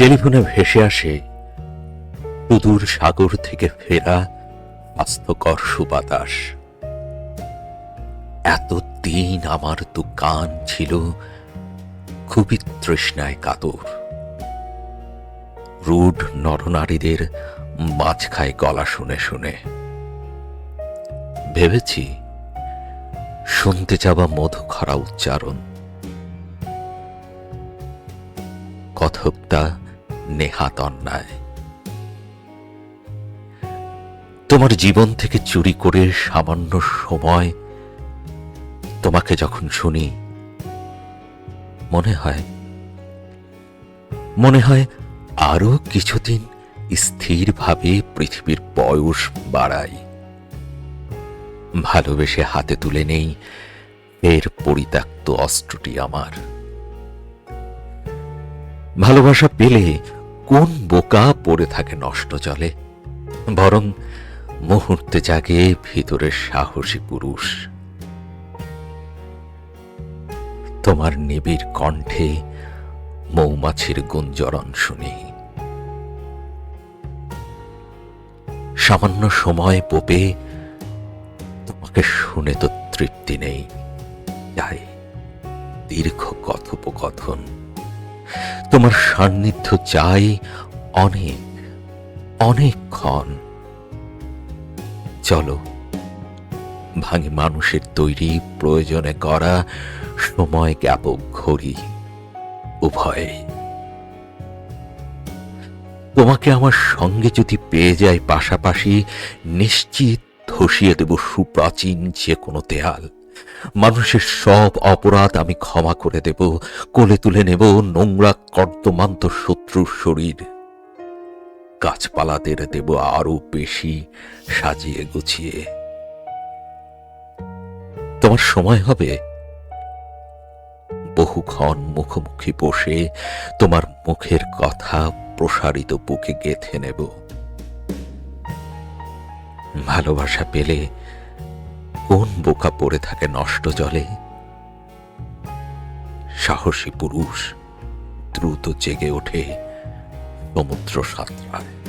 টেলিফোনে ভেসে আসে সুদূর সাগর থেকে ফেরা স্বাস্থ্যকর সুবাতাস। এতদিন আমার তো কান ছিল খুবই তৃষ্ণায় কাতর। রুড নরনারীদের মাছ খায় গলা শুনে শুনে। ভেবেছি শুনতে যাওয়া মধু খরা উচ্চারণ। কথকটা নেহাত অন্যায়। তোমার জীবন থেকে চুরি করে সামান্য সময় তোমাকে যখন শুনি, মনে হয় মনে হয় আরও কিছুদিন স্থিরভাবে পৃথিবীর বয়স বাড়াই। ভালোবেসে হাতে তুলে নেই এর পরিত্যক্ত অস্ত্রটি আমার। ভালোবাসা পেলে কোন বোকা পড়ে থাকে নষ্ট জলে? বরং মুহূর্তে জাগে ভিতরের সাহসী পুরুষ। তোমার নিবিড় কণ্ঠে মৌমাছির গুঞ্জরণ শুনি। সামান্য সময় পোপে তোমাকে শুনে তো তৃপ্তি নেই। তাই দীর্ঘ কথোপকথন। তোমার সান্নিধ্য চাই অনেক অনেকক্ষণ চলো, ভাঙি মানুষের তৈরি প্রয়োজনে করা সময় জ্ঞাপক ঘড়ি উভয়ে। তোমাকে আমার সঙ্গে যদি পেয়ে যায় পাশাপাশি, নিশ্চিত ধসিয়ে দেব সুপ্রাচীন যে কোনো দেয়াল। মানুষের সব অপরাধ আমি ক্ষমা করে দেব, কোলে তুলে নেব নোংরা কর্দমান্ত শত্রুর শরীর। গাছপালাদের দেব আরও বেশি সাজিয়ে গুছিয়ে। তোমার সময় হবে। বহুক্ষণ মুখোমুখি বসে তোমার মুখের কথা প্রসারিত বুকে গেথে নেব। ভালোবাসা পেলে কোন বোকা পড়ে থাকে নষ্ট জলে? সাহসী পুরুষ দ্রুত জেগে ওঠে সমুদ্র সাঁতরায়